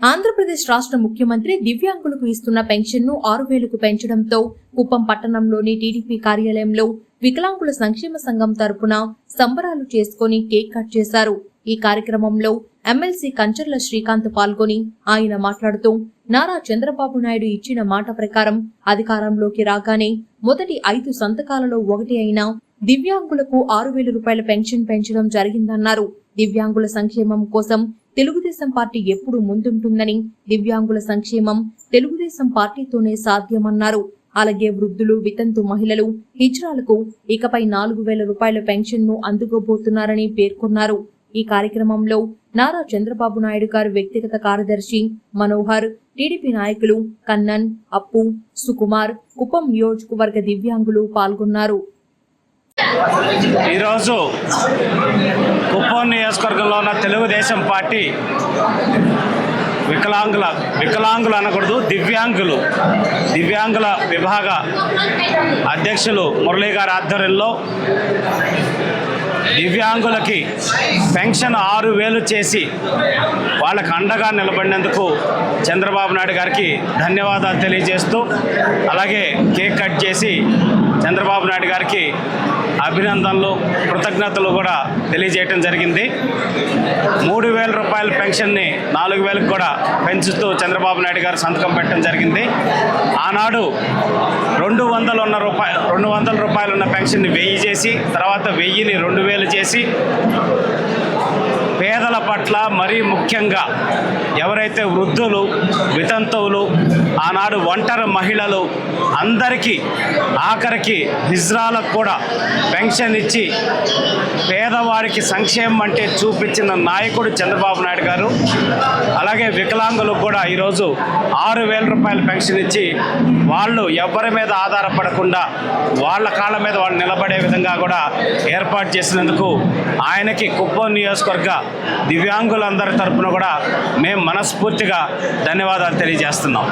ఆంధ్రప్రదేశ్ రాష్ట్ర ముఖ్యమంత్రి దివ్యాంగులకు ఇస్తున్న పెన్షన్ను ఆరు వేలకు పెంచడంతో కుప్పం పట్టణంలోని టీడీపీ కార్యాలయంలో వికలాంగుల సంక్షేమ సంఘం తరపున సంబరాలు చేసుకుని కేక్ కట్ చేశారు. ఈ కార్యక్రమంలో ఎమ్మెల్సీ కంచర్ల శ్రీకాంత్ పాల్గొని ఆయన మాట్లాడుతూ నారా చంద్రబాబు నాయుడు ఇచ్చిన మాట ప్రకారం అధికారంలోకి రాగానే మొదటి ఐదు సంతకాలలో ఒకటి అయిన దివ్యాంగులకు ఆరు వేల రూపాయల పెన్షన్ పెంచడం జరిగిందన్నారు. దివ్యాంగుల సంక్షేమం కోసం తెలుగుదేశం పార్టీ ఎప్పుడు ముందుంటుందని దివ్యాంగుల సంక్షేమం తెలుగుదేశం పార్టీతోనే సాధ్యమన్నారు. అలాగే వృద్ధులు వితంతు మహిళలు హిజ్రాలకు ఇకపై నాలుగు వేల రూపాయల పెన్షన్ను అందుకోబోతున్నారని పేర్కొన్నారు. ఈ కార్యక్రమంలో నారా చంద్రబాబు నాయుడు గారు వ్యక్తిగత కార్యదర్శి మనోహర్ టీడీపీ నాయకులు కన్నన్ అప్పు సుకుమార్ కుప్పం నియోజకవర్గ దివ్యాంగులు పాల్గొన్నారు. ఈరోజు కుప్పం నియోజకవర్గంలో ఉన్న తెలుగుదేశం పార్టీ వికలాంగుల వికలాంగులు అనకూడదు దివ్యాంగులు దివ్యాంగుల విభాగ అధ్యక్షులు మురళీ గారి ఆధ్వర్యంలో దివ్యాంగులకి పెన్షన్ ఆరు వేలు చేసి వాళ్ళకు అండగా నిలబడినందుకు చంద్రబాబు నాయుడు గారికి ధన్యవాదాలు తెలియజేస్తూ అలాగే కేక్ కట్ చేసి చంద్రబాబు నాయుడు గారికి అభినందనలు కృతజ్ఞతలు కూడా తెలియజేయటం జరిగింది. మూడు వేల రూపాయల పెన్షన్ని నాలుగు వేలకు కూడా పెంచుతూ చంద్రబాబు నాయుడు గారు సంతకం పెట్టడం జరిగింది. ఆనాడు రెండు వందలు ఉన్న రూపాయ రెండు వందల రూపాయలు ఉన్న పెన్షన్ని వెయ్యి చేసి తర్వాత వెయ్యిని రెండు వేలు చేసి పేదల పట్ల మరీ ముఖ్యంగా ఎవరైతే వృద్ధులు వితంతువులు ఆనాడు ఒంటరి మహిళలు అందరికీ ఆఖరికి హిజ్రాలకు కూడా పెన్షన్ ఇచ్చి పేదవారికి సంక్షేమం అంటే చూపించిన నాయకుడు చంద్రబాబు నాయుడు గారు అలాగే వికలాంగులకు కూడా ఈరోజు ఆరు వేల రూపాయల పెన్షన్ ఇచ్చి వాళ్ళు ఎవరి మీద ఆధారపడకుండా వాళ్ళ కాళ్ళ మీద వాళ్ళు నిలబడే విధంగా కూడా ఏర్పాటు చేసినందుకు ఆయనకి కుప్పం నియోజకవర్గ దివ్యాంగులందరి తరపున కూడా మేము మనస్ఫూర్తిగా ధన్యవాదాలు తెలియజేస్తున్నాం.